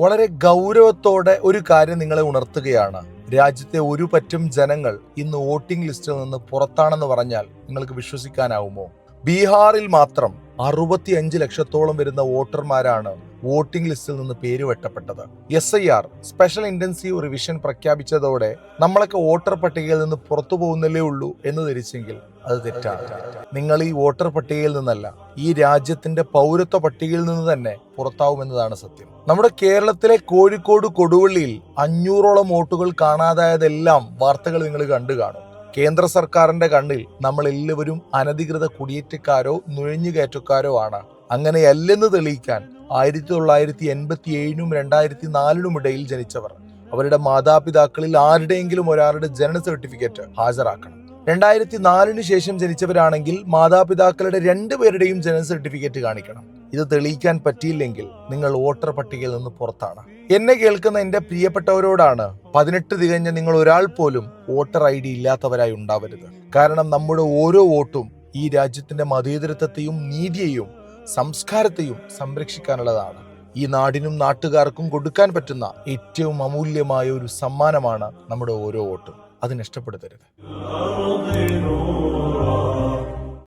വളരെ ഗൗരവത്തോടെ ഒരു കാര്യം നിങ്ങളെ ഉണർത്തുകയാണ്. രാജ്യത്തെ ഒരു പറ്റും ജനങ്ങൾ ഇന്ന് വോട്ടിംഗ് ലിസ്റ്റിൽ നിന്ന് പുറത്താണെന്ന് പറഞ്ഞാൽ നിങ്ങൾക്ക് വിശ്വസിക്കാനാവുമോ? ബീഹാറിൽ മാത്രം അറുപത്തിയഞ്ച് ലക്ഷത്തോളം വരുന്ന വോട്ടർമാരാണ് വോട്ടിംഗ് ലിസ്റ്റിൽ നിന്ന് പേര് വെട്ടപ്പെട്ടത്. S I R special intensive revision പ്രഖ്യാപിച്ചതോടെ നമ്മളൊക്കെ വോട്ടർ പട്ടികയിൽ നിന്ന് പുറത്തു പോകുന്നല്ലേ ഉള്ളൂ എന്ന് ധരിച്ചെങ്കിൽ അത് തെറ്റാണ്. നിങ്ങൾ ഈ വോട്ടർ പട്ടികയിൽ നിന്നല്ല ഈ രാജ്യത്തിന്റെ പൗരത്വ പട്ടികയിൽ നിന്ന് തന്നെ പുറത്താവുമെന്നതാണ് സത്യം. നമ്മുടെ കേരളത്തിലെ കോഴിക്കോട് കൊടുവള്ളിയിൽ അഞ്ഞൂറോളം വോട്ടുകൾ കാണാതായതെല്ലാം വാർത്തകൾ നിങ്ങൾ കണ്ടു കാണും. കേന്ദ്ര സർക്കാരിന്റെ കണ്ണിൽ നമ്മൾ എല്ലാവരും അനധികൃത കുടിയേറ്റക്കാരോ നുഴഞ്ഞുകയറ്റക്കാരോ ആണ്. അങ്ങനെയല്ലെന്ന് തെളിയിക്കാൻ ആയിരത്തി തൊള്ളായിരത്തി എൺപത്തി ഏഴിനും രണ്ടായിരത്തി നാലിനും ഇടയിൽ ജനിച്ചവർ. അവരുടെ മാതാപിതാക്കളിൽ ആരുടെയെങ്കിലും ഒരാളുടെ ജനന സർട്ടിഫിക്കറ്റ് ഹാജരാക്കണം. രണ്ടായിരത്തി നാലിന് ശേഷം ജനിച്ചവരാണെങ്കിൽ മാതാപിതാക്കളുടെ രണ്ടുപേരുടെയും ജനന സർട്ടിഫിക്കറ്റ് കാണിക്കണം. ഇത് തെളിയിക്കാൻ പറ്റിയില്ലെങ്കിൽ നിങ്ങൾ വോട്ടർ പട്ടികയിൽ നിന്ന് പുറത്താണ്. എന്നെ കേൾക്കുന്ന എന്റെ പ്രിയപ്പെട്ടവരോടാണ് പതിനെട്ട് തികഞ്ഞ നിങ്ങൾ ഒരാൾ പോലും വോട്ടർ ഐ ഡി ഇല്ലാത്തവരായി ഉണ്ടാവരുത്. കാരണം നമ്മുടെ ഓരോ വോട്ടും ഈ രാജ്യത്തിന്റെ മതേതരത്വത്തെയും നീതിയെയും സംസ്കാരത്തെയും സംരക്ഷിക്കാനുള്ളതാണ്. ഈ നാടിനും നാട്ടുകാർക്കും കൊടുക്കാൻ പറ്റുന്ന ഏറ്റവും അമൂല്യമായ ഒരു സമ്മാനമാണ് നമ്മുടെ ഓരോ വോട്ടും. അതിനഷ്ടപ്പെടുത്തരുത്